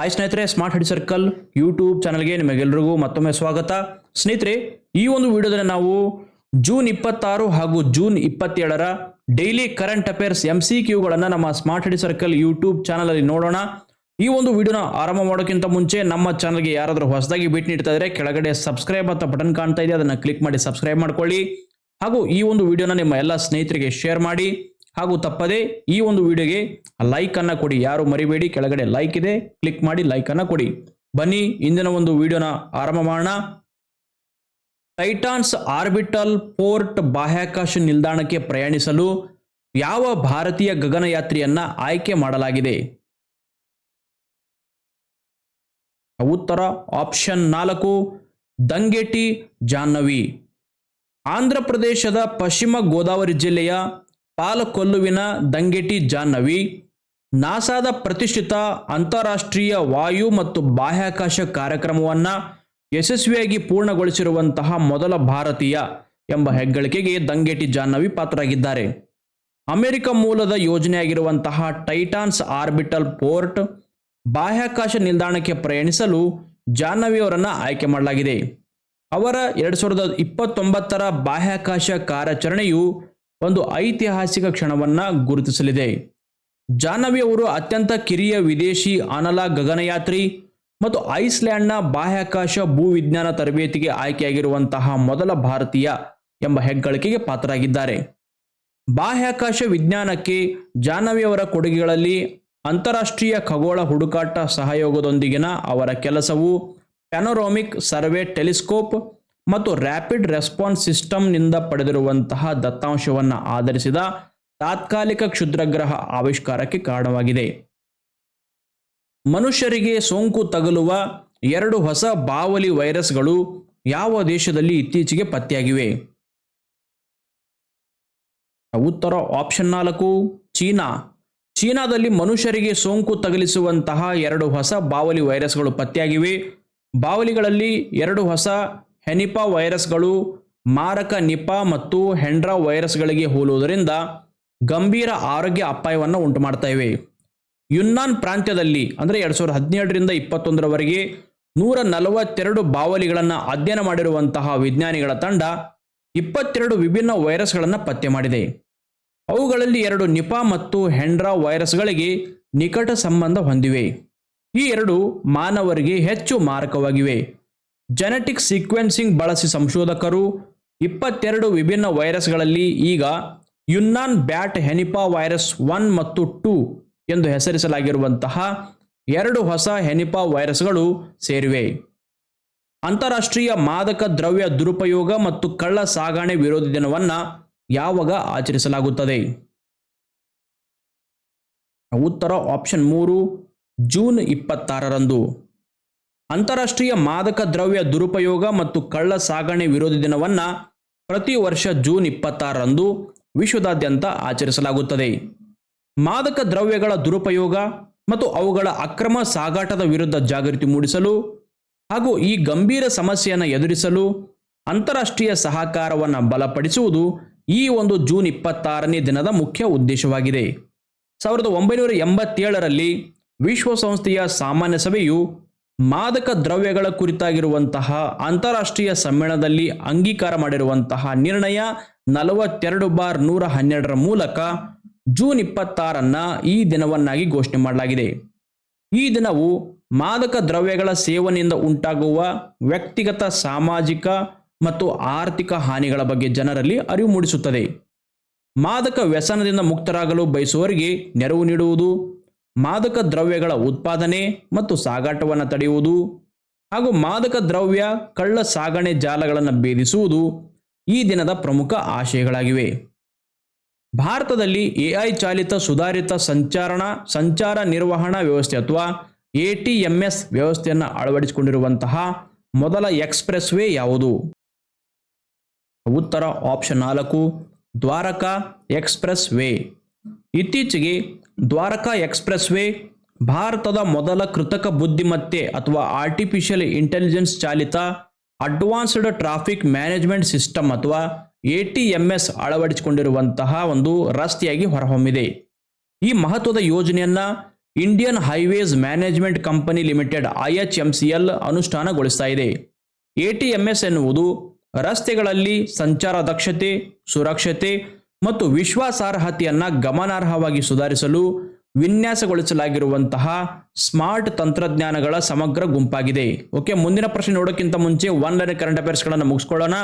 Hi ಸ್ನೇಹಿತರೆ smart head circle YouTube ಚಾನಲ್ಗೆ ನಿಮಗೆಲ್ಲರಿಗೂ ಮತ್ತೊಮ್ಮೆ ಸ್ವಾಗತ. ಸ್ನೇಹಿತರೆ, ಈ ಒಂದು ವಿಡಿಯೋದಲ್ಲಿ ನಾವು ಜೂನ್ ಇಪ್ಪತ್ತಾರು ಹಾಗೂ June ಇಪ್ಪತ್ತೇಳರ daily current affairs M C ಕ್ಯೂಗಳನ್ನು ನಮ್ಮ ಸ್ಮಾರ್ಟ್ ಹೆಡ್ ಸರ್ಕಲ್ ಯೂಟ್ಯೂಬ್ ಚಾನಲಲ್ಲಿ ನೋಡೋಣ. ಈ ಒಂದು ವಿಡಿಯೋನ ಆರಂಭ ಮಾಡೋಕ್ಕಿಂತ ಮುಂಚೆ ನಮ್ಮ ಚಾನಲ್ಗೆ ಯಾರಾದರೂ ಹೊಸದಾಗಿ ಭೇಟಿ ನೀಡ್ತಾ ಇದ್ರೆ ಕೆಳಗಡೆ ಸಬ್ಸ್ಕ್ರೈಬ್ ಅಂತ ಬಟನ್ ಕಾಣ್ತಾ ಇದೆ, ಅದನ್ನು ಕ್ಲಿಕ್ ಮಾಡಿ ಸಬ್ಸ್ಕ್ರೈಬ್ ಮಾಡ್ಕೊಳ್ಳಿ. ಹಾಗೂ ಈ ಒಂದು ವಿಡಿಯೋನ ನಿಮ್ಮ ಎಲ್ಲ ಸ್ನೇಹಿತರಿಗೆ ಶೇರ್ ಮಾಡಿ. ಹಾಗೂ ತಪ್ಪದೆ ಈ ಒಂದು ವಿಡಿಯೋಗೆ ಲೈಕ್ ಅನ್ನ ಕೊಡಿ. ಯಾರು ಮರಿಬೇಡಿ, ಕೆಳಗಡೆ ಲೈಕ್ ಇದೆ ಕ್ಲಿಕ್ ಮಾಡಿ ಲೈಕ್ ಅನ್ನ ಕೊಡಿ. ಬನ್ನಿ, ಇಂದಿನ ಒಂದು ವಿಡಿಯೋನ ಆರಂಭ ಮಾಡೋಣ. ಟೈಟಾನ್ಸ್ ಆರ್ಬಿಟಲ್ ಪೋರ್ಟ್ ಬಾಹ್ಯಾಕಾಶ ನಿಲ್ದಾಣಕ್ಕೆ ಪ್ರಯಾಣಿಸಲು ಯಾವ ಭಾರತೀಯ ಗಗನಯಾತ್ರಿಯನ್ನ ಆಯ್ಕೆ ಮಾಡಲಾಗಿದೆ? ಉತ್ತರ ಆಪ್ಷನ್ ನಾಲ್ಕು, ದಂಗೆಟಿ ಜಾಹ್ನವಿ. ಆಂಧ್ರ ಪ್ರದೇಶದ ಪಶ್ಚಿಮ ಗೋದಾವರಿ ಜಿಲ್ಲೆಯ ಪಾಲಕೊಲ್ಲುವಿನ ದಂಗೆಟಿ ಜಾಹ್ನವಿ, ನಾಸಾದ ಪ್ರತಿಷ್ಠಿತ ಅಂತಾರಾಷ್ಟ್ರೀಯ ವಾಯು ಮತ್ತು ಬಾಹ್ಯಾಕಾಶ ಕಾರ್ಯಕ್ರಮವನ್ನು ಯಶಸ್ವಿಯಾಗಿ ಪೂರ್ಣಗೊಳಿಸಿರುವಂತಹ ಮೊದಲ ಭಾರತೀಯ ಎಂಬ ಹೆಗ್ಗಳಿಕೆಗೆ ದಂಗೆಟಿ ಜಾಹ್ನವಿ ಪಾತ್ರರಾಗಿದ್ದಾರೆ. ಅಮೆರಿಕ ಮೂಲದ ಯೋಜನೆಯಾಗಿರುವಂತಹ ಟೈಟಾನ್ಸ್ ಆರ್ಬಿಟಲ್ ಪೋರ್ಟ್ ಬಾಹ್ಯಾಕಾಶ ನಿಲ್ದಾಣಕ್ಕೆ ಪ್ರಯಾಣಿಸಲು ಜಾಹ್ನವಿ ಅವರನ್ನು ಆಯ್ಕೆ ಮಾಡಲಾಗಿದೆ. ಅವರ ಎರಡು ಸಾವಿರದ ಇಪ್ಪತ್ತೊಂಬತ್ತರ ಬಾಹ್ಯಾಕಾಶ ಕಾರ್ಯಾಚರಣೆಯು ಒಂದು ಐತಿಹಾಸಿಕ ಕ್ಷಣವನ್ನು ಗುರುತಿಸಲಿದೆ. ಜಾಹ್ನವಿ ಅವರು ಅತ್ಯಂತ ಕಿರಿಯ ವಿದೇಶಿ ಅನಲ ಗಗನಯಾತ್ರಿ ಮತ್ತು ಐಸ್ಲ್ಯಾಂಡ್ನ ಬಾಹ್ಯಾಕಾಶ ಭೂವಿಜ್ಞಾನ ತರಬೇತಿಗೆ ಆಯ್ಕೆಯಾಗಿರುವಂತಹ ಮೊದಲ ಭಾರತೀಯ ಎಂಬ ಹೆಗ್ಗಳಿಕೆಗೆ ಪಾತ್ರರಾಗಿದ್ದಾರೆ. ಬಾಹ್ಯಾಕಾಶ ವಿಜ್ಞಾನಕ್ಕೆ ಜಾಹ್ನವಿ ಅವರ ಕೊಡುಗೆಗಳಲ್ಲಿ ಅಂತಾರಾಷ್ಟ್ರೀಯ ಖಗೋಳ ಹುಡುಕಾಟ ಸಹಯೋಗದೊಂದಿಗಿನ ಅವರ ಕೆಲಸವು ಪ್ಯಾನೋರಾಮಿಕ್ ಸರ್ವೆ ಟೆಲಿಸ್ಕೋಪ್ ಮತ್ತು ರ್ಯಾಪಿಡ್ ರೆಸ್ಪಾನ್ಸ್ ಸಿಸ್ಟಮ್ನಿಂದ ಪಡೆದಿರುವಂತಹ ದತ್ತಾಂಶವನ್ನು ಆಧರಿಸಿದ ತಾತ್ಕಾಲಿಕ ಕ್ಷುದ್ರಗ್ರಹ ಆವಿಷ್ಕಾರಕ್ಕೆ ಕಾರಣವಾಗಿದೆ. ಮನುಷ್ಯರಿಗೆ ಸೋಂಕು ತಗುಲುವ ಎರಡು ಹೊಸ ಬಾವಲಿ ವೈರಸ್ಗಳು ಯಾವ ದೇಶದಲ್ಲಿ ಇತ್ತೀಚೆಗೆ ಪತ್ತೆಯಾಗಿವೆ? ಉತ್ತರ ಆಪ್ಷನ್ ನಾಲ್ಕು, ಚೀನಾ. ಚೀನಾದಲ್ಲಿ ಮನುಷ್ಯರಿಗೆ ಸೋಂಕು ತಗಲಿಸುವಂತಹ ಎರಡು ಹೊಸ ಬಾವಲಿ ವೈರಸ್ಗಳು ಪತ್ತೆಯಾಗಿವೆ. ಬಾವಲಿಗಳಲ್ಲಿ ಎರಡು ಹೊಸ ಹೆನಿಪಾ ವೈರಸ್ಗಳು ಮಾರಕ ನಿಪಾ ಮತ್ತು ಹೆಂಡ್ರಾ ವೈರಸ್ಗಳಿಗೆ ಹೋಲುವುದರಿಂದ ಗಂಭೀರ ಆರೋಗ್ಯ ಅಪಾಯವನ್ನು ಉಂಟು ಮಾಡ್ತಾ ಇವೆ. ಯುನ್ನಾನ್ ಪ್ರಾಂತ್ಯದಲ್ಲಿ ಅಂದರೆ ಎರಡು ಸಾವಿರದ ಹದಿನೇಳರಿಂದ ಇಪ್ಪತ್ತೊಂದರವರೆಗೆ ನೂರ ನಲವತ್ತೆರಡು ಬಾವಲಿಗಳನ್ನು ಅಧ್ಯಯನ ಮಾಡಿರುವಂತಹ ವಿಜ್ಞಾನಿಗಳ ತಂಡ ಇಪ್ಪತ್ತೆರಡು ವಿಭಿನ್ನ ವೈರಸ್ಗಳನ್ನು ಪತ್ತೆ ಮಾಡಿದೆ. ಅವುಗಳಲ್ಲಿ ಎರಡು ನಿಪಾ ಮತ್ತು ಹೆಂಡ್ರಾ ವೈರಸ್ಗಳಿಗೆ ನಿಕಟ ಸಂಬಂಧ ಹೊಂದಿವೆ. ಈ ಎರಡು ಮಾನವರಿಗೆ ಹೆಚ್ಚು ಮಾರಕವಾಗಿವೆ. ಜೆನೆಟಿಕ್ ಸೀಕ್ವೆನ್ಸಿಂಗ್ ಬಳಸಿ ಸಂಶೋಧಕರು ಇಪ್ಪತ್ತೆರಡು ವಿಭಿನ್ನ ವೈರಸ್ಗಳಲ್ಲಿ ಈಗ Yunnan bat henipavirus one ಮತ್ತು ಟೂ ಎಂದು ಹೆಸರಿಸಲಾಗಿರುವಂತಹ ಎರಡು ಹೊಸ ಹೆನಿಪಾ ವೈರಸ್ಗಳು ಸೇರಿವೆ. ಅಂತಾರಾಷ್ಟ್ರೀಯ ಮಾದಕ ದ್ರವ್ಯ ದುರುಪಯೋಗ ಮತ್ತು ಕಳ್ಳ ಸಾಗಣೆ ವಿರೋಧಿ ದಿನವನ್ನು ಯಾವಾಗ ಆಚರಿಸಲಾಗುತ್ತದೆ? ಉತ್ತರ ಆಪ್ಷನ್ ಮೂರು, ಜೂನ್ ಇಪ್ಪತ್ತಾರರಂದು. ಅಂತಾರಾಷ್ಟ್ರೀಯ ಮಾದಕ ದ್ರವ್ಯ ದುರುಪಯೋಗ ಮತ್ತು ಕಳ್ಳ ಸಾಗಣೆ ವಿರೋಧಿ ದಿನವನ್ನು ಪ್ರತಿ ವರ್ಷ ಜೂನ್ ಇಪ್ಪತ್ತಾರರಂದು ವಿಶ್ವದಾದ್ಯಂತ ಆಚರಿಸಲಾಗುತ್ತದೆ. ಮಾದಕ ದ್ರವ್ಯಗಳ ದುರುಪಯೋಗ ಮತ್ತು ಅವುಗಳ ಅಕ್ರಮ ಸಾಗಾಟದ ವಿರುದ್ಧ ಜಾಗೃತಿ ಮೂಡಿಸಲು ಹಾಗೂ ಈ ಗಂಭೀರ ಸಮಸ್ಯೆಯನ್ನು ಎದುರಿಸಲು ಅಂತಾರಾಷ್ಟ್ರೀಯ ಸಹಕಾರವನ್ನು ಬಲಪಡಿಸುವುದು ಈ ಒಂದು ಜೂನ್ ಇಪ್ಪತ್ತಾರನೇ ದಿನದ ಮುಖ್ಯ ಉದ್ದೇಶವಾಗಿದೆ. ಸಾವಿರದ ಒಂಬೈನೂರ ಎಂಬತ್ತೇಳರಲ್ಲಿ ವಿಶ್ವಸಂಸ್ಥೆಯ ಸಾಮಾನ್ಯ ಸಭೆಯು ಮಾದಕ ದ್ರವ್ಯಗಳ ಕುರಿತಾಗಿರುವಂತಹ ಅಂತಾರಾಷ್ಟ್ರೀಯ ಸಮ್ಮೇಳನದಲ್ಲಿ ಅಂಗೀಕಾರ ಮಾಡಿರುವಂತಹ ನಿರ್ಣಯ ನಲವತ್ತೆರಡು ಬಾರ್ ನೂರ ಹನ್ನೆರಡರ ಮೂಲಕ ಜೂನ್ ಇಪ್ಪತ್ತಾರನ್ನ ಈ ದಿನವನ್ನಾಗಿ ಘೋಷಣೆ ಮಾಡಲಾಗಿದೆ. ಈ ದಿನವು ಮಾದಕ ದ್ರವ್ಯಗಳ ಸೇವನೆಯಿಂದ ಉಂಟಾಗುವ ವ್ಯಕ್ತಿಗತ, ಸಾಮಾಜಿಕ ಮತ್ತು ಆರ್ಥಿಕ ಹಾನಿಗಳ ಬಗ್ಗೆ ಜನರಲ್ಲಿ ಅರಿವು ಮೂಡಿಸುತ್ತದೆ. ಮಾದಕ ವ್ಯಸನದಿಂದ ಮುಕ್ತರಾಗಲು ಬಯಸುವವರಿಗೆ ನೆರವು ನೀಡುವುದು ಮಾದಕ ದ್ರವ್ಯಗಳ ಉತ್ಪಾದನೆ ಮತ್ತು ಸಾಗಾಟವನ್ನು ತಡೆಯುವುದು ಹಾಗೂ ಮಾದಕ ದ್ರವ್ಯ ಕಳ್ಳ ಸಾಗಣೆ ಜಾಲಗಳನ್ನು ಭೇದಿಸುವುದು ಈ ದಿನದ ಪ್ರಮುಖ ಆಶಯಗಳಾಗಿವೆ. ಭಾರತದಲ್ಲಿ ಎಐ ಚಾಲಿತ ಸುಧಾರಿತ ಸಂಚಾರಣ, ಸಂಚಾರ ನಿರ್ವಹಣಾ ವ್ಯವಸ್ಥೆ ಅಥವಾ ಎ ಟಿ ಎಂ ಎಸ್ ವ್ಯವಸ್ಥೆಯನ್ನು ಅಳವಡಿಸಿಕೊಂಡಿರುವಂತಹ ಮೊದಲ ಎಕ್ಸ್ಪ್ರೆಸ್ ವೇ ಯಾವುದು? ಉತ್ತರ ಆಪ್ಷನ್ ನಾಲ್ಕು ದ್ವಾರಕಾ ಎಕ್ಸ್ಪ್ರೆಸ್ ವೇ. ಇತ್ತೀಚೆಗೆ ದ್ವಾರಕಾ ಎಕ್ಸ್ಪ್ರೆಸ್ ವೇ ಭಾರತದ ಮೊದಲ ಕೃತಕ ಬುದ್ಧಿಮತ್ತೆ ಅಥವಾ ಆರ್ಟಿಫಿಷಿಯಲ್ ಇಂಟೆಲಿಜೆನ್ಸ್ ಚಾಲಿತ ಅಡ್ವಾನ್ಸ್ಡ್ ಟ್ರಾಫಿಕ್ ಮ್ಯಾನೇಜ್ಮೆಂಟ್ ಸಿಸ್ಟಮ್ ಅಥವಾ ಎ ಟಿ ಎಂ ಎಸ್ ಅಳವಡಿಸಿಕೊಂಡಿರುವಂತಹ ಒಂದು ರಸ್ತೆಯಾಗಿ ಹೊರಹೊಮ್ಮಿದೆ. ಈ ಮಹತ್ವದ ಯೋಜನೆಯನ್ನ Indian highways management company limited I H M C L ಅನುಷ್ಠಾನಗೊಳಿಸ್ತಾ ಇದೆ. ಎ ಟಿ ಎಂ ಎಸ್ ಎನ್ನುವುದು ರಸ್ತೆಗಳಲ್ಲಿ ಸಂಚಾರ ದಕ್ಷತೆ, ಸುರಕ್ಷತೆ ಮತ್ತು ವಿಶ್ವಾಸಾರ್ಹತೆಯನ್ನು ಗಮನಾರ್ಹವಾಗಿ ಸುಧಾರಿಸಲು ವಿನ್ಯಾಸಗೊಳಿಸಲಾಗಿರುವಂತಹ ಸ್ಮಾರ್ಟ್ ತಂತ್ರಜ್ಞಾನಗಳ ಸಮಗ್ರ ಗುಂಪಾಗಿದೆ. ಓಕೆ, ಮುಂದಿನ ಪ್ರಶ್ನೆ ನೋಡೋಕ್ಕಿಂತ ಮುಂಚೆ ಒನ್ ಲೈನ್ ಕರೆಂಟ್ ಅಫೇರ್ಸ್ಗಳನ್ನು ಮುಗಿಸ್ಕೊಳ್ಳೋಣ.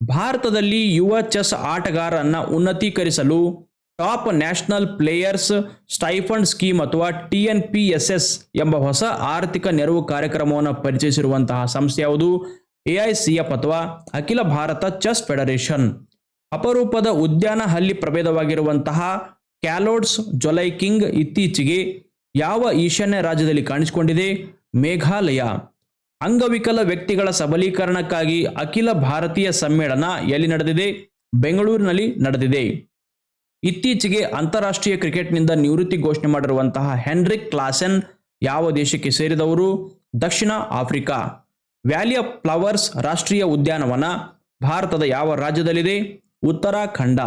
ಭಾರತದಲ್ಲಿ ಯುವ ಚೆಸ್ ಆಟಗಾರರನ್ನ ಉನ್ನತೀಕರಿಸಲು top national players stipend scheme ಅಥವಾ T N P S S ಎಂಬ ಹೊಸ ಆರ್ಥಿಕ ನೆರವು ಕಾರ್ಯಕ್ರಮವನ್ನು ಪರಿಚಯಿಸಿರುವಂತಹ ಸಂಸ್ಥೆ ಯಾವುದು? ಎಫ್ ಅಥವಾ ಅಖಿಲ ಭಾರತ ಚೆಸ್ ಫೆಡರೇಷನ್. ಅಪರೂಪದ ಉದ್ಯಾನ ಹಲ್ಲಿ ಪ್ರಭೇದವಾಗಿರುವಂತಹ ಕ್ಯಾಲೋಡ್ಸ್ ಜೊಲೈಕಿಂಗ್ ಇತ್ತೀಚೆಗೆ ಯಾವ ಈಶಾನ್ಯ ರಾಜ್ಯದಲ್ಲಿ ಕಾಣಿಸಿಕೊಂಡಿದೆ? ಮೇಘಾಲಯ. ಅಂಗವಿಕಲ ವ್ಯಕ್ತಿಗಳ ಸಬಲೀಕರಣಕ್ಕಾಗಿ ಅಖಿಲ ಭಾರತೀಯ ಸಮ್ಮೇಳನ ಎಲ್ಲಿ ನಡೆದಿದೆ? ಬೆಂಗಳೂರಿನಲ್ಲಿ ನಡೆದಿದೆ. ಇತ್ತೀಚೆಗೆ ಅಂತಾರಾಷ್ಟ್ರೀಯ ಕ್ರಿಕೆಟ್ನಿಂದ ನಿವೃತ್ತಿ ಘೋಷಣೆ ಮಾಡಿರುವಂತಹ ಹೆನ್ರಿಕ್ ಕ್ಲಾಸೆನ್ ಯಾವ ದೇಶಕ್ಕೆ ಸೇರಿದವರು? ದಕ್ಷಿಣ ಆಫ್ರಿಕಾ. ವ್ಯಾಲಿ ಆಫ್ ಫ್ಲವರ್ಸ್ ರಾಷ್ಟ್ರೀಯ ಉದ್ಯಾನವನ ಭಾರತದ ಯಾವ ರಾಜ್ಯದಲ್ಲಿದೆ? ಉತ್ತರಾಖಂಡ.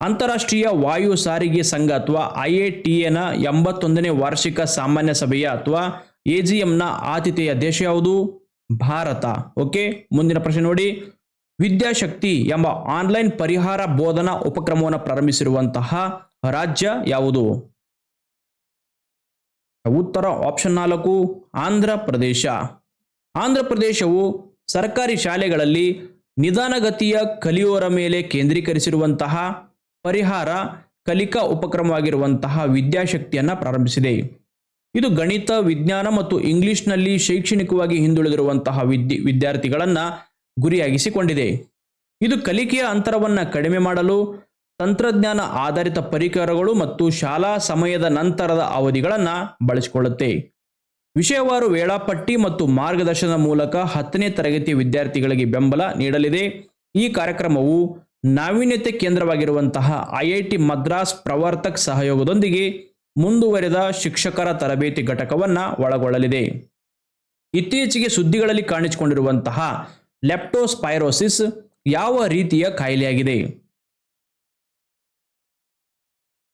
ಅಂತಾರಾಷ್ಟ್ರೀಯ ವಾಯು ಸಾರಿಗೆ ಸಂಘ ಅಥವಾ ಐಎಟಿಎನ ಎಂಬತ್ತೊಂದನೇ ವಾರ್ಷಿಕ ಸಾಮಾನ್ಯ ಸಭೆಯ ಅಥವಾ ಎಜಿಎಂನ ಆತಿಥೇಯ ದೇಶ ಯಾವುದು? ಭಾರತ. ಓಕೆ, ಮುಂದಿನ ಪ್ರಶ್ನೆ ನೋಡಿ. ವಿದ್ಯಾಶಕ್ತಿ ಎಂಬ ಆನ್ಲೈನ್ ಪರಿಹಾರ ಬೋಧನಾ ಉಪಕ್ರಮವನ್ನು ಪ್ರಾರಂಭಿಸಿರುವಂತಹ ರಾಜ್ಯ ಯಾವುದು? ಉತ್ತರ ಆಪ್ಷನ್ ನಾಲ್ಕು, ಆಂಧ್ರ ಪ್ರದೇಶ. ಆಂಧ್ರ ಪ್ರದೇಶವು ಸರ್ಕಾರಿ ಶಾಲೆಗಳಲ್ಲಿ ನಿಧಾನಗತಿಯ ಕಲಿಯೋರ ಮೇಲೆ ಕೇಂದ್ರೀಕರಿಸಿರುವಂತಹ ಪರಿಹಾರ ಕಲಿಕಾ ಉಪಕ್ರಮವಾಗಿರುವಂತಹ ವಿದ್ಯಾಶಕ್ತಿಯನ್ನು ಪ್ರಾರಂಭಿಸಿದೆ. ಇದು ಗಣಿತ, ವಿಜ್ಞಾನ ಮತ್ತು ಇಂಗ್ಲಿಷ್ನಲ್ಲಿ ಶೈಕ್ಷಣಿಕವಾಗಿ ಹಿಂದುಳಿದಿರುವಂತಹ ವಿದ್ಯೆ, ವಿದ್ಯಾರ್ಥಿಗಳನ್ನು ಗುರಿಯಾಗಿಸಿಕೊಂಡಿದೆ. ಇದು ಕಲಿಕೆಯ ಅಂತರವನ್ನು ಕಡಿಮೆ ಮಾಡಲು, ತಂತ್ರಜ್ಞಾನ ಆಧಾರಿತ ಪರಿಕರಗಳು ಮತ್ತು ಶಾಲಾ ಸಮಯದ ನಂತರದ ಅವಧಿಗಳನ್ನು ಬಳಸಿಕೊಳ್ಳುತ್ತೆ. ವಿಷಯವಾರು ವೇಳಾಪಟ್ಟಿ ಮತ್ತು ಮಾರ್ಗದರ್ಶನದ ಮೂಲಕ ಹತ್ತನೇ ತರಗತಿ ವಿದ್ಯಾರ್ಥಿಗಳಿಗೆ ಬೆಂಬಲ ನೀಡಲಿದೆ. ಈ ಕಾರ್ಯಕ್ರಮವು ನಾವೀನ್ಯತೆ ಕೇಂದ್ರವಾಗಿರುವಂತಹ ಐಐಟಿ ಮದ್ರಾಸ್ ಪ್ರವರ್ತಕ್ ಸಹಯೋಗದೊಂದಿಗೆ ಮುಂದುವರೆದ ಶಿಕ್ಷಕರ ತರಬೇತಿ ಘಟಕವನ್ನು ಒಳಗೊಳ್ಳಲಿದೆ. ಇತ್ತೀಚೆಗೆ ಸುದ್ದಿಗಳಲ್ಲಿ ಕಾಣಿಸಿಕೊಂಡಿರುವಂತಹ ಲೆಪ್ಟೋಸ್ಪೈರೋಸಿಸ್ ಯಾವ ರೀತಿಯ ಕಾಯಿಲೆಯಾಗಿದೆ?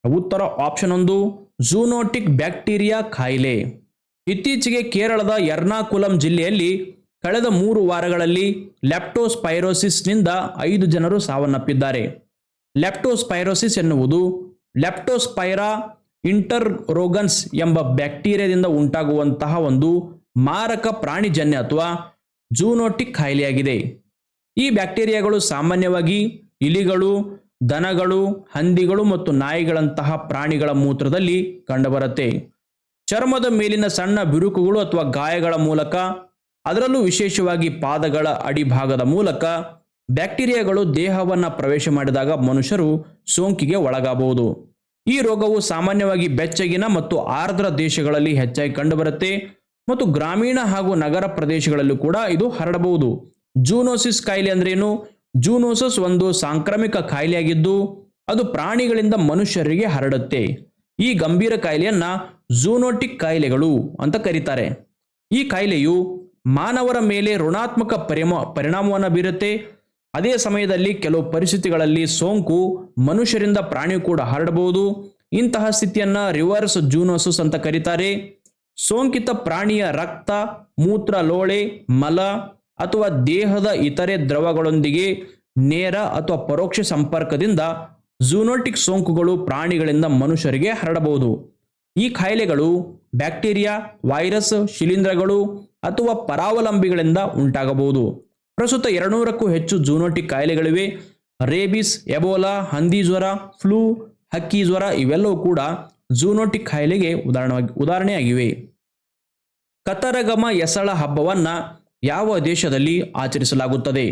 ಉತ್ತರ ಆಪ್ಷನ್ ಒಂದು, ಝೂನೋಟಿಕ್ ಬ್ಯಾಕ್ಟೀರಿಯಾ ಕಾಯಿಲೆ. ಇತ್ತೀಚೆಗೆ ಕೇರಳದ ಎರ್ನಾಕುಲಂ ಜಿಲ್ಲೆಯಲ್ಲಿ ಕಳೆದ ಮೂರು ವಾರಗಳಲ್ಲಿ ಲೆಪ್ಟೋಸ್ಪೈರೋಸಿಸ್ನಿಂದ ಐದು ಜನರು ಸಾವನ್ನಪ್ಪಿದ್ದಾರೆ. ಲ್ಯಾಪ್ಟೋಸ್ಪೈರೋಸಿಸ್ ಎನ್ನುವುದು ಲ್ಯಾಪ್ಟೋಸ್ಪೈರಾ ಇಂಟರ್ರೋಗನ್ಸ್ ಎಂಬ ಬ್ಯಾಕ್ಟೀರಿಯಾದಿಂದ ಉಂಟಾಗುವಂತಹ ಒಂದು ಮಾರಕ ಪ್ರಾಣಿಜನ್ಯ ಅಥವಾ ಜೂನೋಟಿಕ್ ಕಾಯಿಲೆಯಾಗಿದೆ ಈ ಬ್ಯಾಕ್ಟೀರಿಯಾಗಳು ಸಾಮಾನ್ಯವಾಗಿ ಇಲಿಗಳು, ದನಗಳು, ಹಂದಿಗಳು ಮತ್ತು ನಾಯಿಗಳಂತಹ ಪ್ರಾಣಿಗಳ ಮೂತ್ರದಲ್ಲಿ ಕಂಡುಬರುತ್ತೆ. ಚರ್ಮದ ಮೇಲಿನ ಸಣ್ಣ ಬಿರುಕುಗಳು ಅಥವಾ ಗಾಯಗಳ ಮೂಲಕ, ಅದರಲ್ಲೂ ವಿಶೇಷವಾಗಿ ಪಾದಗಳ ಅಡಿಭಾಗದ ಮೂಲಕ ಬ್ಯಾಕ್ಟೀರಿಯಾಗಳು ದೇಹವನ್ನು ಪ್ರವೇಶ ಮಾಡಿದಾಗ ಮನುಷ್ಯರು ಸೋಂಕಿಗೆ ಒಳಗಾಗಬಹುದು. ಈ ರೋಗವು ಸಾಮಾನ್ಯವಾಗಿ ಬೆಚ್ಚಗಿನ ಮತ್ತು ಆರ್ದ್ರ ದೇಶಗಳಲ್ಲಿ ಹೆಚ್ಚಾಗಿ ಕಂಡುಬರುತ್ತೆ ಮತ್ತು ಗ್ರಾಮೀಣ ಹಾಗೂ ನಗರ ಪ್ರದೇಶಗಳಲ್ಲೂ ಕೂಡ ಇದು ಹರಡಬಹುದು. ಜೂನೋಸಿಸ್ ಕಾಯಿಲೆ ಅಂದ್ರೇನು? ಜೂನೋಸಿಸ್ ಒಂದು ಸಾಂಕ್ರಾಮಿಕ ಕಾಯಿಲೆಯಾಗಿದ್ದು, ಅದು ಪ್ರಾಣಿಗಳಿಂದ ಮನುಷ್ಯರಿಗೆ ಹರಡುತ್ತೆ. ಈ ಗಂಭೀರ ಕಾಯಿಲೆಯನ್ನ ಝೂನೋಟಿಕ್ ಕಾಯಿಲೆಗಳು ಅಂತ ಕರೀತಾರೆ. ಈ ಕಾಯಿಲೆಯು ಮಾನವರ ಮೇಲೆ ಋಣಾತ್ಮಕ ಪರಿಮ, ಪರಿಣಾಮವನ್ನು ಬೀರುತ್ತೆ. ಅದೇ ಸಮಯದಲ್ಲಿ ಕೆಲವು ಪರಿಸ್ಥಿತಿಗಳಲ್ಲಿ ಸೋಂಕು ಮನುಷ್ಯರಿಂದ ಪ್ರಾಣಿ ಕೂಡ ಹರಡಬಹುದು. ಇಂತಹ ಸ್ಥಿತಿಯನ್ನ ರಿವರ್ಸ್ ಜೂನೋಸಸ್ ಅಂತ ಕರೀತಾರೆ. ಸೋಂಕಿತ ಪ್ರಾಣಿಯ ರಕ್ತ, ಮೂತ್ರ, ಲೋಳೆ, ಮಲ ಅಥವಾ ದೇಹದ ಇತರೆ ದ್ರವಗಳೊಂದಿಗೆ ನೇರ ಅಥವಾ ಪರೋಕ್ಷ ಸಂಪರ್ಕದಿಂದ ಝೂನೋಟಿಕ್ ಸೋಂಕುಗಳು ಪ್ರಾಣಿಗಳಿಂದ ಮನುಷ್ಯರಿಗೆ ಹರಡಬಹುದು. ಈ ಕಾಯಿಲೆಗಳು ಬ್ಯಾಕ್ಟೀರಿಯಾ, ವೈರಸ್, ಶಿಲೀಂಧ್ರಗಳು ಅಥವಾ ಪರಾವಲಂಬಿಗಳಿಂದ ಉಂಟಾಗಬಹುದು. ಪ್ರಸ್ತುತ ಎರಡುನೂರಕ್ಕೂ ಹೆಚ್ಚು ಜೂನೋಟಿಕ್ ಕಾಯಿಲೆಗಳಿವೆ ರೇಬಿಸ್, ಎಬೋಲಾ, ಹಂದಿ ಜ್ವರ, ಫ್ಲೂ, ಹಕ್ಕಿ ಜ್ವರ ಇವೆಲ್ಲವೂ ಕೂಡ ಜೂನೋಟಿಕ್ ಕಾಯಿಲೆಗೆ ಉದಾಹರಣವಾಗಿ ಉದಾಹರಣೆಯಾಗಿವೆ. ಕತರಗಮ ಎಸಳ ಹಬ್ಬವನ್ನು ಯಾವ ದೇಶದಲ್ಲಿ ಆಚರಿಸಲಾಗುತ್ತದೆ?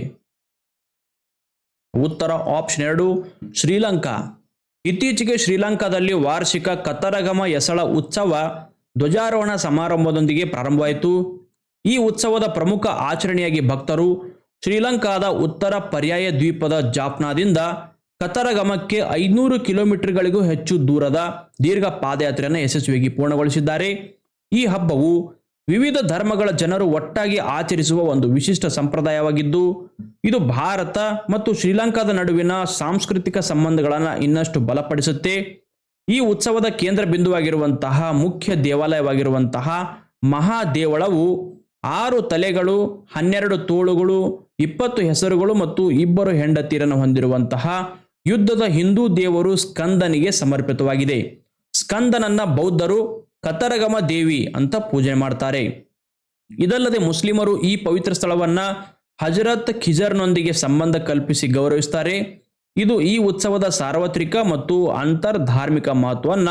ಉತ್ತರ ಆಪ್ಷನ್ ಎರಡು, ಶ್ರೀಲಂಕಾ. ಇತ್ತೀಚೆಗೆ ಶ್ರೀಲಂಕಾದಲ್ಲಿ ವಾರ್ಷಿಕ ಕತರಗಮ ಎಸಳ ಉತ್ಸವ ಧ್ವಜಾರೋಹಣ ಸಮಾರಂಭದೊಂದಿಗೆ ಪ್ರಾರಂಭವಾಯಿತು. ಈ ಉತ್ಸವದ ಪ್ರಮುಖ ಆಚರಣೆಯಾಗಿ ಭಕ್ತರು ಶ್ರೀಲಂಕಾದ ಉತ್ತರ ಪರ್ಯಾಯ ದ್ವೀಪದ ಜಾಫ್ನಾದಿಂದ ಕತರಗಮಕ್ಕೆ ಐನೂರು ಕಿಲೋಮೀಟರ್ಗಳಿಗೂ ಹೆಚ್ಚು ದೂರದ ದೀರ್ಘ ಪಾದಯಾತ್ರೆಯನ್ನು ಯಶಸ್ವಿಯಾಗಿ ಪೂರ್ಣಗೊಳಿಸಿದ್ದಾರೆ. ಈ ಹಬ್ಬವು ವಿವಿಧ ಧರ್ಮಗಳ ಜನರು ಒಟ್ಟಾಗಿ ಆಚರಿಸುವ ಒಂದು ವಿಶಿಷ್ಟ ಸಂಪ್ರದಾಯವಾಗಿದ್ದು, ಇದು ಭಾರತ ಮತ್ತು ಶ್ರೀಲಂಕಾದ ನಡುವಿನ ಸಾಂಸ್ಕೃತಿಕ ಸಂಬಂಧಗಳನ್ನು ಇನ್ನಷ್ಟು ಬಲಪಡಿಸುತ್ತೆ. ಈ ಉತ್ಸವದ ಕೇಂದ್ರ ಬಿಂದುವಾಗಿರುವಂತಹ ಮುಖ್ಯ ದೇವಾಲಯವಾಗಿರುವಂತಹ ಮಹಾದೇವಳವು ಆರು ತಲೆಗಳು, ಹನ್ನೆರಡು ತೋಳುಗಳು, ಇಪ್ಪತ್ತು ಹೆಸರುಗಳು ಮತ್ತು ಇಬ್ಬರು ಹೆಂಡತೀರನ್ನು ಹೊಂದಿರುವಂತಹ ಯುದ್ಧದ ಹಿಂದೂ ದೇವರು ಸ್ಕಂದನಿಗೆ ಸಮರ್ಪಿತವಾಗಿದೆ. ಸ್ಕಂದನನ್ನ ಬೌದ್ಧರು ಕತರಗಮ ದೇವಿ ಅಂತ ಪೂಜೆ ಮಾಡ್ತಾರೆ. ಇದಲ್ಲದೆ ಮುಸ್ಲಿಮರು ಈ ಪವಿತ್ರ ಸ್ಥಳವನ್ನ ಹಜರತ್ ಖಿಜರ್ನೊಂದಿಗೆ ಸಂಬಂಧ ಕಲ್ಪಿಸಿ ಗೌರವಿಸ್ತಾರೆ. ಇದು ಈ ಉತ್ಸವದ ಸಾರ್ವತ್ರಿಕ ಮತ್ತು ಅಂತರ್ ಧಾರ್ಮಿಕ ಮಹತ್ವವನ್ನ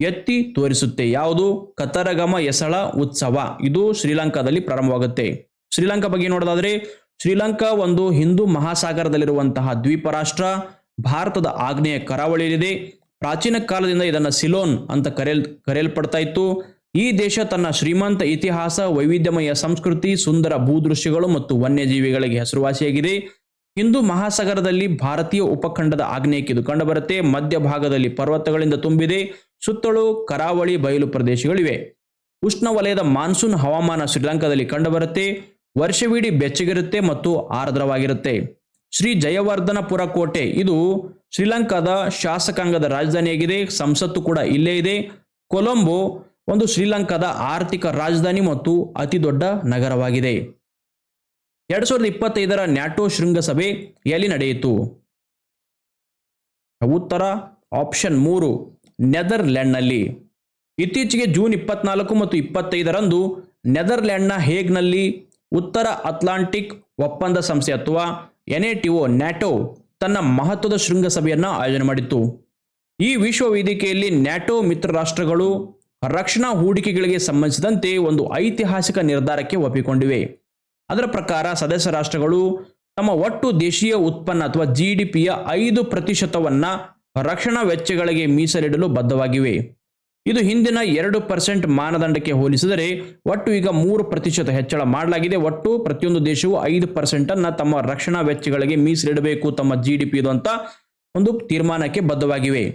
ಎತ್ತಿ ತೋರಿಸುತ್ತೆ. ಯಾವುದು? ಕತರಗಮ ಎಸಳ ಉತ್ಸವ. ಇದು ಶ್ರೀಲಂಕಾದಲ್ಲಿ ಪ್ರಾರಂಭವಾಗುತ್ತೆ. ಶ್ರೀಲಂಕಾ ಬಗ್ಗೆ ನೋಡೋದಾದ್ರೆ, ಶ್ರೀಲಂಕಾ ಒಂದು ಹಿಂದೂ ಮಹಾಸಾಗರದಲ್ಲಿರುವಂತಹ ದ್ವೀಪ ರಾಷ್ಟ್ರ ಭಾರತದ ಆಗ್ನೇಯ ಕರಾವಳಿಯಲ್ಲಿದೆ. ಪ್ರಾಚೀನ ಕಾಲದಿಂದ ಇದನ್ನು ಸಿಲೋನ್ ಅಂತ ಕರೆಯಲ್, ಕರೆಯಲ್ಪಡ್ತಾ ಇತ್ತು. ಈ ದೇಶ ತನ್ನ ಶ್ರೀಮಂತ ಇತಿಹಾಸ, ವೈವಿಧ್ಯಮಯ ಸಂಸ್ಕೃತಿ, ಸುಂದರ ಭೂದೃಶ್ಯಗಳು ಮತ್ತು ವನ್ಯಜೀವಿಗಳಿಗೆ ಹೆಸರುವಾಸಿಯಾಗಿದೆ. ಹಿಂದೂ ಮಹಾಸಾಗರದಲ್ಲಿ ಭಾರತೀಯ ಉಪಖಂಡದ ಆಗ್ನೇಯಕ್ಕೆ ಇದು ಕಂಡುಬರುತ್ತೆ. ಮಧ್ಯಭಾಗದಲ್ಲಿ ಪರ್ವತಗಳಿಂದ ತುಂಬಿದೆ. ಸುತ್ತಲೂ ಕರಾವಳಿ ಬಯಲು ಪ್ರದೇಶಗಳಿವೆ. ಉಷ್ಣವಲಯದ ಮಾನ್ಸೂನ್ ಹವಾಮಾನ ಶ್ರೀಲಂಕಾದಲ್ಲಿ ಕಂಡುಬರುತ್ತೆ. ವರ್ಷವಿಡೀ ಬೆಚ್ಚಗಿರುತ್ತೆ ಮತ್ತು ಆರ್ದ್ರವಾಗಿರುತ್ತೆ. ಶ್ರೀ ಜಯವರ್ಧನಪುರ ಕೋಟೆ. ಇದು ಶ್ರೀಲಂಕಾದ ಶಾಸಕಾಂಗದ ರಾಜಧಾನಿಯಾಗಿದೆ. ಸಂಸತ್ತು ಕೂಡ ಇಲ್ಲೇ ಇದೆ. ಕೊಲಂಬೋ ಒಂದು ಶ್ರೀಲಂಕಾದ ಆರ್ಥಿಕ ರಾಜಧಾನಿ ಮತ್ತು ಅತಿ ದೊಡ್ಡ ನಗರವಾಗಿದೆ. ಎರಡ್ ಸಾವಿರದ ಇಪ್ಪತ್ತೈದರ ನ್ಯಾಟೋ ಶೃಂಗಸಭೆ ಎಲ್ಲಿ ನಡೆಯಿತು? ಉತ್ತರ ಆಪ್ಷನ್ ಮೂರು, ನೆದರ್ಲ್ಯಾಂಡ್ನಲ್ಲಿ. ಇತ್ತೀಚೆಗೆ ಜೂನ್ ಇಪ್ಪತ್ನಾಲ್ಕು ಮತ್ತು ಇಪ್ಪತ್ತೈದರಂದು ನೆದರ್ಲ್ಯಾಂಡ್ನ ಹೇಗ್ನಲ್ಲಿ ಉತ್ತರ ಅಟ್ಲಾಂಟಿಕ್ ಒಪ್ಪಂದ ಸಂಸ್ಥೆ ಅಥವಾ ಎನ್ಎಟಿಒ, ನ್ಯಾಟೋ ತನ್ನ ಮಹತ್ವದ ಶೃಂಗಸಭೆಯನ್ನು ಆಯೋಜನೆ ಮಾಡಿತ್ತು. ಈ ವಿಶ್ವ ವೇದಿಕೆಯಲ್ಲಿ ನ್ಯಾಟೋ ಮಿತ್ರ ರಾಷ್ಟ್ರಗಳು ರಕ್ಷಣಾ ಹೂಡಿಕೆಗಳಿಗೆ ಸಂಬಂಧಿಸಿದಂತೆ ಒಂದು ಐತಿಹಾಸಿಕ ನಿರ್ಧಾರಕ್ಕೆ ಒಪ್ಪಿಕೊಂಡಿವೆ. ಅದರ ಪ್ರಕಾರ ಸದಸ್ಯ ರಾಷ್ಟ್ರಗಳು ತಮ್ಮ ಒಟ್ಟು ದೇಶೀಯ ಉತ್ಪನ್ನ ಅಥವಾ ಜಿ ಡಿ ಪಿಯ ಐದು ಪ್ರತಿಶತವನ್ನು ರಕ್ಷಣಾ ವೆಚ್ಚಗಳಿಗೆ ಮೀಸಲಿಡಲು ಬದ್ಧವಾಗಿವೆ. ಇದು ಹಿಂದಿನ ಎರಡು ಪರ್ಸೆಂಟ್ ಮಾನದಂಡಕ್ಕೆ ಹೋಲಿಸಿದರೆ ಒಟ್ಟು ಈಗ ಮೂರು ಪ್ರತಿಶತ ಹೆಚ್ಚಳ ಮಾಡಲಾಗಿದೆ. ಒಟ್ಟು ಪ್ರತಿಯೊಂದು ದೇಶವು ಐದು ಪರ್ಸೆಂಟ್ ಅನ್ನ ತಮ್ಮ ರಕ್ಷಣಾ ವೆಚ್ಚಗಳಿಗೆ ಮೀಸಲಿಡಬೇಕು. ತಮ್ಮ ಜಿ ಡಿ ಅಂತ ಒಂದು ತೀರ್ಮಾನಕ್ಕೆ ಬದ್ಧವಾಗಿವೆ.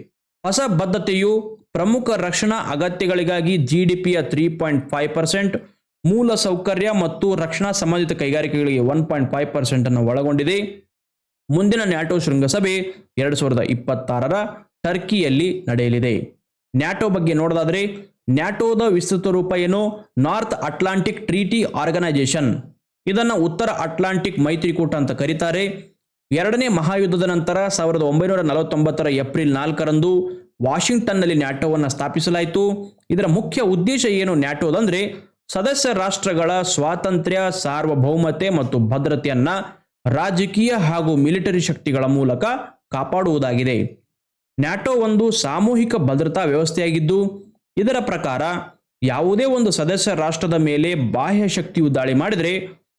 ಹೊಸ ಬದ್ಧತೆಯು ಪ್ರಮುಖ ರಕ್ಷಣಾ ಅಗತ್ಯಗಳಿಗಾಗಿ ಜಿ ಡಿ ಪಿಯ ತ್ರೀ ಪಾಯಿಂಟ್ ಫೈವ್ ಪರ್ಸೆಂಟ್ ಮೂಲ ಸೌಕರ್ಯ ಮತ್ತು ರಕ್ಷಣಾ ಸಂಬಂಧಿತ ಕೈಗಾರಿಕೆಗಳಿಗೆ ಒನ್ ಪಾಯಿಂಟ್ ಫೈವ್ ಪರ್ಸೆಂಟ್ ಅನ್ನು ಒಳಗೊಂಡಿದೆ. ಮುಂದಿನ ನ್ಯಾಟೋ ಶೃಂಗಸಭೆ ಎರಡು ಸಾವಿರದ ಇಪ್ಪತ್ತಾರರ ಟರ್ಕಿಯಲ್ಲಿ ನಡೆಯಲಿದೆ. ನ್ಯಾಟೋ ಬಗ್ಗೆ ನೋಡೋದಾದ್ರೆ ನ್ಯಾಟೋದ ವಿಸ್ತೃತ ರೂಪ ಏನು? ನಾರ್ತ್ ಅಟ್ಲಾಂಟಿಕ್ ಟ್ರೀಟಿ ಆರ್ಗನೈಸೇಷನ್ ಇದನ್ನು ಉತ್ತರ ಅಟ್ಲಾಂಟಿಕ್ ಮೈತ್ರಿಕೂಟ ಅಂತ ಕರೀತಾರೆ. ಎರಡನೇ ಮಹಾಯುದ್ಧದ ನಂತರ ಸಾವಿರದ ಒಂಬೈನೂರ ನಲವತ್ತೊಂಬತ್ತರ ಏಪ್ರಿಲ್ ನಾಲ್ಕರಂದು ವಾಷಿಂಗ್ಟನ್ನಲ್ಲಿ ನ್ಯಾಟೋವನ್ನು ಸ್ಥಾಪಿಸಲಾಯಿತು. ಇದರ ಮುಖ್ಯ ಉದ್ದೇಶ ಏನು ನ್ಯಾಟೋದಂದ್ರೆ ಸದಸ್ಯ ರಾಷ್ಟ್ರಗಳ ಸ್ವಾತಂತ್ರ್ಯ, ಸಾರ್ವಭೌಮತೆ ಮತ್ತು ಭದ್ರತೆಯನ್ನು ರಾಜಕೀಯ ಹಾಗೂ ಮಿಲಿಟರಿ ಶಕ್ತಿಗಳ ಮೂಲಕ ಕಾಪಾಡುವುದಾಗಿದೆ. ನ್ಯಾಟೋ ಒಂದು ಸಾಮೂಹಿಕ ಭದ್ರತಾ ವ್ಯವಸ್ಥೆಯಾಗಿದ್ದು, ಇದರ ಪ್ರಕಾರ ಯಾವುದೇ ಒಂದು ಸದಸ್ಯ ರಾಷ್ಟ್ರದ ಮೇಲೆ ಬಾಹ್ಯ ಶಕ್ತಿಯು ದಾಳಿ ಮಾಡಿದರೆ,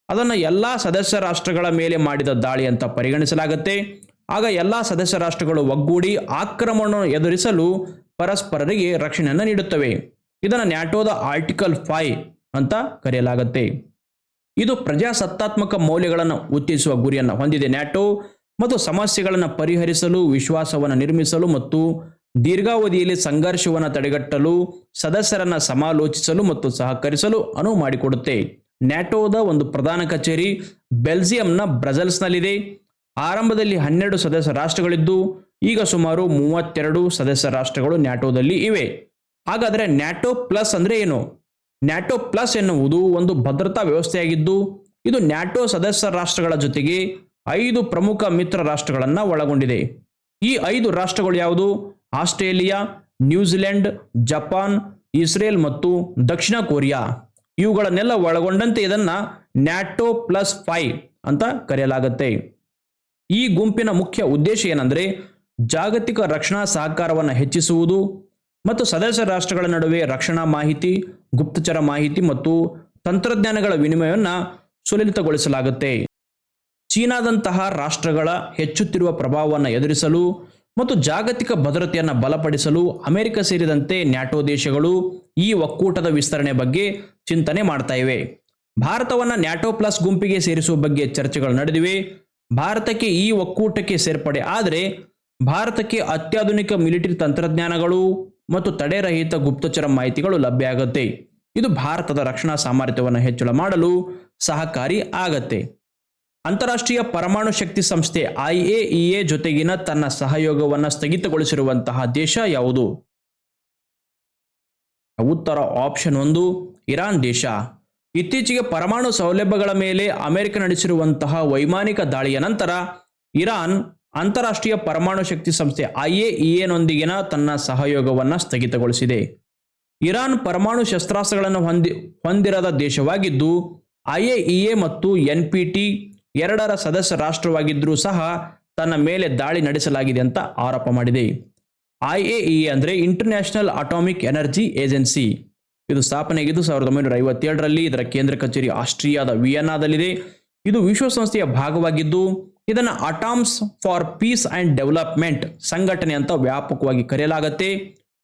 ಅದನ್ನು ಎಲ್ಲ ಸದಸ್ಯ ರಾಷ್ಟ್ರಗಳ ಮೇಲೆ ಮಾಡಿದ ದಾಳಿ ಅಂತ ಪರಿಗಣಿಸಲಾಗುತ್ತೆ. ಆಗ ಎಲ್ಲ ಸದಸ್ಯ ರಾಷ್ಟ್ರಗಳು ಒಗ್ಗೂಡಿ ಆಕ್ರಮಣವನ್ನು ಎದುರಿಸಲು ಪರಸ್ಪರರಿಗೆ ರಕ್ಷಣೆಯನ್ನು ನೀಡುತ್ತವೆ. ಇದನ್ನು ನ್ಯಾಟೋದ ಆರ್ಟಿಕಲ್ ಫೈವ್ ಅಂತ ಕರೆಯಲಾಗುತ್ತೆ. ಇದು ಪ್ರಜಾಸತ್ತಾತ್ಮಕ ಮೌಲ್ಯಗಳನ್ನು ಉತ್ತೇಜಿಸುವ ಗುರಿಯನ್ನು ಹೊಂದಿದೆ ನ್ಯಾಟೋ. ಮತ್ತು ಸಮಸ್ಯೆಗಳನ್ನು ಪರಿಹರಿಸಲು, ವಿಶ್ವಾಸವನ್ನು ನಿರ್ಮಿಸಲು ಮತ್ತು ದೀರ್ಘಾವಧಿಯಲ್ಲಿ ಸಂಘರ್ಷವನ್ನು ತಡೆಗಟ್ಟಲು, ಸದಸ್ಯರನ್ನು ಸಮಾಲೋಚಿಸಲು ಮತ್ತು ಸಹಕರಿಸಲು ಅನುವು ಮಾಡಿಕೊಡುತ್ತೆ. ನ್ಯಾಟೋದ ಒಂದು ಪ್ರಧಾನ ಕಚೇರಿ ಬೆಲ್ಜಿಯಂನ ಬ್ರಸೆಲ್ಸ್ನಲ್ಲಿದೆ ಆರಂಭದಲ್ಲಿ ಹನ್ನೆರಡು ಸದಸ್ಯ ರಾಷ್ಟ್ರಗಳಿದ್ದು, ಈಗ ಸುಮಾರು ಮೂವತ್ತೆರಡು ಸದಸ್ಯ ರಾಷ್ಟ್ರಗಳು ನ್ಯಾಟೋದಲ್ಲಿ ಇವೆ. ಹಾಗಾದರೆ ನ್ಯಾಟೋ ಪ್ಲಸ್ ಅಂದರೆ ಏನು? ನ್ಯಾಟೋ ಪ್ಲಸ್ ಎನ್ನುವುದು ಒಂದು ಭದ್ರತಾ ವ್ಯವಸ್ಥೆಯಾಗಿದ್ದು, ಇದು ನ್ಯಾಟೋ ಸದಸ್ಯ ರಾಷ್ಟ್ರಗಳ ಜೊತೆಗೆ ಐದು ಪ್ರಮುಖ ಮಿತ್ರ ರಾಷ್ಟ್ರಗಳನ್ನು ಒಳಗೊಂಡಿದೆ. ಈ ಐದು ರಾಷ್ಟ್ರಗಳು ಯಾವುದು? ಆಸ್ಟ್ರೇಲಿಯಾ ನ್ಯೂಜಿಲೆಂಡ್ ಜಪಾನ್, ಇಸ್ರೇಲ್ ಮತ್ತು ದಕ್ಷಿಣ ಕೊರಿಯಾ. ಇವುಗಳನ್ನೆಲ್ಲ ಒಳಗೊಂಡಂತೆ ಇದನ್ನ ನ್ಯಾಟೋ ಪ್ಲಸ್ ಫೈವ್ ಅಂತ ಕರೆಯಲಾಗುತ್ತೆ. ಈ ಗುಂಪಿನ ಮುಖ್ಯ ಉದ್ದೇಶ ಏನಂದ್ರೆ ಜಾಗತಿಕ ರಕ್ಷಣಾ ಸಹಕಾರವನ್ನು ಹೆಚ್ಚಿಸುವುದು ಮತ್ತು ಸದಸ್ಯ ರಾಷ್ಟ್ರಗಳ ನಡುವೆ ರಕ್ಷಣಾ ಮಾಹಿತಿ, ಗುಪ್ತಚರ ಮಾಹಿತಿ ಮತ್ತು ತಂತ್ರಜ್ಞಾನಗಳ ವಿನಿಮಯವನ್ನು ಸುಲಲಿತಗೊಳಿಸಲಾಗುತ್ತೆ. ಚೀನಾದಂತಹ ರಾಷ್ಟ್ರಗಳ ಹೆಚ್ಚುತ್ತಿರುವ ಪ್ರಭಾವವನ್ನು ಎದುರಿಸಲು ಮತ್ತು ಜಾಗತಿಕ ಭದ್ರತೆಯನ್ನು ಬಲಪಡಿಸಲು ಅಮೆರಿಕ ಸೇರಿದಂತೆ ನ್ಯಾಟೋ ದೇಶಗಳು ಈ ಒಕ್ಕೂಟದ ವಿಸ್ತರಣೆ ಬಗ್ಗೆ ಚಿಂತನೆ ಮಾಡ್ತಾ ಇವೆ. ಭಾರತವನ್ನು ನ್ಯಾಟೋ ಪ್ಲಸ್ ಗುಂಪಿಗೆ ಸೇರಿಸುವ ಬಗ್ಗೆ ಚರ್ಚೆಗಳು ನಡೆದಿವೆ. ಭಾರತಕ್ಕೆ ಈ ಒಕ್ಕೂಟಕ್ಕೆ ಸೇರ್ಪಡೆ ಆದರೆ ಭಾರತಕ್ಕೆ ಅತ್ಯಾಧುನಿಕ ಮಿಲಿಟರಿ ತಂತ್ರಜ್ಞಾನಗಳು ಮತ್ತು ತಡೆರಹಿತ ಗುಪ್ತಚರ ಮಾಹಿತಿಗಳು ಲಭ್ಯ ಆಗುತ್ತೆ. ಇದು ಭಾರತದ ರಕ್ಷಣಾ ಸಾಮರ್ಥ್ಯವನ್ನು ಹೆಚ್ಚಳ ಮಾಡಲು ಸಹಕಾರಿ ಆಗತ್ತೆ. ಅಂತಾರಾಷ್ಟ್ರೀಯ ಪರಮಾಣು ಶಕ್ತಿ ಸಂಸ್ಥೆ ಐಎಇಎ ಜೊತೆಗಿನ ತನ್ನ ಸಹಯೋಗವನ್ನು ಸ್ಥಗಿತಗೊಳಿಸಿರುವಂತಹ ದೇಶ ಯಾವುದು? ಉತ್ತರ ಆಪ್ಷನ್ ಒಂದು, ಇರಾನ್ ದೇಶ. ಇತ್ತೀಚೆಗೆ ಪರಮಾಣು ಸೌಲಭ್ಯಗಳ ಮೇಲೆ ಅಮೆರಿಕ ನಡೆಸಿರುವಂತಹ ವೈಮಾನಿಕ ದಾಳಿಯ ನಂತರ ಇರಾನ್ ಅಂತಾರಾಷ್ಟ್ರೀಯ ಪರಮಾಣು ಶಕ್ತಿ ಸಂಸ್ಥೆ ಐಎಇಎನೊಂದಿಗಿನ ತನ್ನ ಸಹಯೋಗವನ್ನು ಸ್ಥಗಿತಗೊಳಿಸಿದೆ. ಇರಾನ್ ಪರಮಾಣು ಶಸ್ತ್ರಾಸ್ತ್ರಗಳನ್ನು ಹೊಂದಿ, ಹೊಂದಿರದ ದೇಶವಾಗಿದ್ದು, ಐಎಇಎ ಮತ್ತು ಎನ್ಪಿಟಿ ಎರಡರ ಸದಸ್ಯ ರಾಷ್ಟ್ರವಾಗಿದ್ದರೂ ಸಹ ತನ್ನ ಮೇಲೆ ದಾಳಿ ನಡೆಸಲಾಗಿದೆ ಅಂತ ಆರೋಪ ಮಾಡಿದೆ. ಐಎಇಎ ಅಂದರೆ ಇಂಟರ್ನ್ಯಾಷನಲ್ ಅಟಾಮಿಕ್ ಎನರ್ಜಿ ಏಜೆನ್ಸಿ ಇದು ಸ್ಥಾಪನೆಯಾಗಿದ್ದು ಸಾವಿರದ ಒಂಬೈನೂರ ಐವತ್ತೇಳರಲ್ಲಿ ಇದರ ಕೇಂದ್ರ ಕಚೇರಿ ಆಸ್ಟ್ರಿಯಾದ ವಿಯನ್ನಾದಲ್ಲಿದೆ. ಇದು ವಿಶ್ವಸಂಸ್ಥೆಯ ಭಾಗವಾಗಿದ್ದು, ಇದನ್ನು atoms for peace and development ಸಂಘಟನೆ ಅಂತ ವ್ಯಾಪಕವಾಗಿ ಕರೆಯಲಾಗುತ್ತೆ.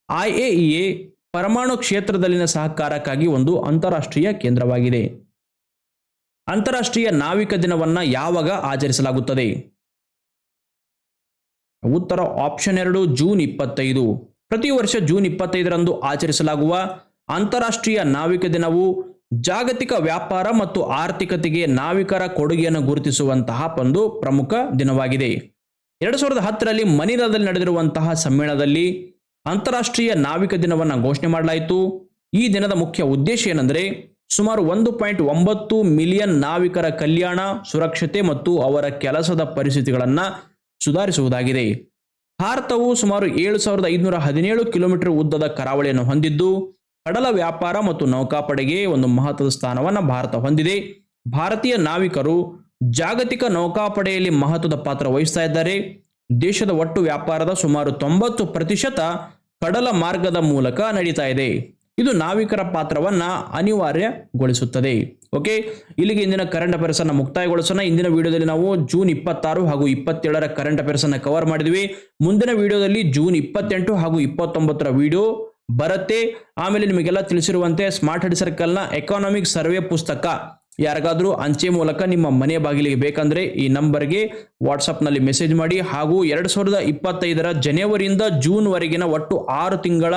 ಐಎಇಎ ಪರಮಾಣು ಕ್ಷೇತ್ರದಲ್ಲಿನ ಸಹಕಾರಕ್ಕಾಗಿ ಒಂದು ಅಂತಾರಾಷ್ಟ್ರೀಯ ಕೇಂದ್ರವಾಗಿದೆ. ಅಂತಾರಾಷ್ಟ್ರೀಯ ನಾವಿಕ ದಿನವನ್ನ ಯಾವಾಗ ಆಚರಿಸಲಾಗುತ್ತದೆ? ಉತ್ತರ ಆಪ್ಷನ್ ಎರಡು ಜೂನ್ ಇಪ್ಪತ್ತೈದು. ಪ್ರತಿ ವರ್ಷ ಜೂನ್ ಇಪ್ಪತ್ತೈದರಂದು ಆಚರಿಸಲಾಗುವ ಅಂತಾರಾಷ್ಟ್ರೀಯ ನಾವಿಕ ದಿನವು ಜಾಗತಿಕ ವ್ಯಾಪಾರ ಮತ್ತು ಆರ್ಥಿಕತೆಗೆ ನಾವಿಕರ ಕೊಡುಗೆಯನ್ನು ಗುರುತಿಸುವಂತಹ ಒಂದು ಪ್ರಮುಖ ದಿನವಾಗಿದೆ. ಎರಡು ಸಾವಿರದ ಹತ್ತರಲ್ಲಿ ಮನಿಲಾದಲ್ಲಿ ನಡೆದಿರುವಂತಹ ಸಮ್ಮೇಳನದಲ್ಲಿ ಅಂತಾರಾಷ್ಟ್ರೀಯ ನಾವಿಕ ದಿನವನ್ನು ಘೋಷಣೆ ಮಾಡಲಾಯಿತು. ಈ ದಿನದ ಮುಖ್ಯ ಉದ್ದೇಶ ಏನೆಂದರೆ ಸುಮಾರು ಒಂದು ಪಾಯಿಂಟ್ ಒಂಬತ್ತು ಮಿಲಿಯನ್ ನಾವಿಕರ ಕಲ್ಯಾಣ, ಸುರಕ್ಷತೆ ಮತ್ತು ಅವರ ಕೆಲಸದ ಪರಿಸ್ಥಿತಿಗಳನ್ನು ಸುಧಾರಿಸುವುದಾಗಿದೆ. ಭಾರತವು ಸುಮಾರು ಏಳು ಸಾವಿರದ ಐದುನೂರ ಹದಿನೇಳು ಕಿಲೋಮೀಟರ್ ಉದ್ದದ ಕರಾವಳಿಯನ್ನು ಹೊಂದಿದ್ದು, ಕಡಲ ವ್ಯಾಪಾರ ಮತ್ತು ನೌಕಾಪಡೆಗೆ ಒಂದು ಮಹತ್ವದ ಸ್ಥಾನವನ್ನು ಭಾರತ ಹೊಂದಿದೆ. ಭಾರತೀಯ ನಾವಿಕರು ಜಾಗತಿಕ ನೌಕಾಪಡೆಯಲ್ಲಿ ಮಹತ್ವದ ಪಾತ್ರ ವಹಿಸ್ತಾ ಇದ್ದಾರೆ. ದೇಶದ ಒಟ್ಟು ವ್ಯಾಪಾರದ ಸುಮಾರು ತೊಂಬತ್ತು ಪ್ರತಿಶತ ಕಡಲ ಮಾರ್ಗದ ಮೂಲಕ ನಡೀತಾ ಇದೆ. ಇದು ನಾವಿಕರ ಪಾತ್ರವನ್ನ ಅನಿವಾರ್ಯಗೊಳಿಸುತ್ತದೆ. ಓಕೆ ಇಲ್ಲಿಗೆ ಇಂದಿನ ಕರೆಂಟ್ ಅಫೇರ್ಸ್ ಅನ್ನ ಮುಕ್ತಾಯಗೊಳಿಸೋಣ. ಇಂದಿನ ವಿಡಿಯೋದಲ್ಲಿ ನಾವು ಜೂನ್ ಇಪ್ಪತ್ತಾರು ಹಾಗೂ ಇಪ್ಪತ್ತೇಳರ ಕರೆಂಟ್ ಅಫೇರ್ಸ್ ಅನ್ನ ಕವರ್ ಮಾಡಿದ್ವಿ. ಮುಂದಿನ ವಿಡಿಯೋದಲ್ಲಿ ಜೂನ್ ಇಪ್ಪತ್ತೆಂಟು ಹಾಗೂ ಇಪ್ಪತ್ತೊಂಬತ್ತರ ವಿಡಿಯೋ ಬರುತ್ತೆ. ಆಮೇಲೆ ನಿಮಗೆಲ್ಲ ತಿಳಿಸಿರುವಂತೆ ಸ್ಮಾರ್ಟ್ ಹೆಡ್ ಸರ್ಕಲ್ನ ಎಕಾನಾಮಿಕ್ ಸರ್ವೆ ಪುಸ್ತಕ. ಯಾರಿಗಾದರೂ ಅಂಚೆ ಮೂಲಕ ನಿಮ್ಮ ಮನೆ ಬಾಗಿಲಿಗೆ ಬೇಕಂದ್ರೆ ಈ ನಂಬರ್ಗೆ ವಾಟ್ಸಪ್ನಲ್ಲಿ ಮೆಸೇಜ್ ಮಾಡಿ. ಹಾಗೂ ಎರಡು ಸಾವಿರದ ಇಪ್ಪತ್ತೈದರ ಜನವರಿಯಿಂದ ಜೂನ್ವರೆಗಿನ ಒಟ್ಟು ಆರು ತಿಂಗಳ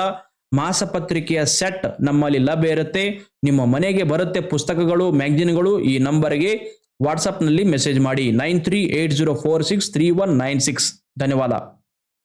ಮಾಸಪತ್ರಿಕೆಯ ಸೆಟ್ ನಮ್ಮಲ್ಲಿ ಲಭ್ಯ ಇರುತ್ತೆ. ನಿಮ್ಮ ಮನೆಗೆ ಬರುತ್ತೆ ಪುಸ್ತಕಗಳು, ಮ್ಯಾಗ್ಜಿನ್ಗಳು ಈ ನಂಬರ್ಗೆ ವಾಟ್ಸಪ್ನಲ್ಲಿ ಮೆಸೇಜ್ ಮಾಡಿ. Nine three eight zero four six three one nine six. ಧನ್ಯವಾದ.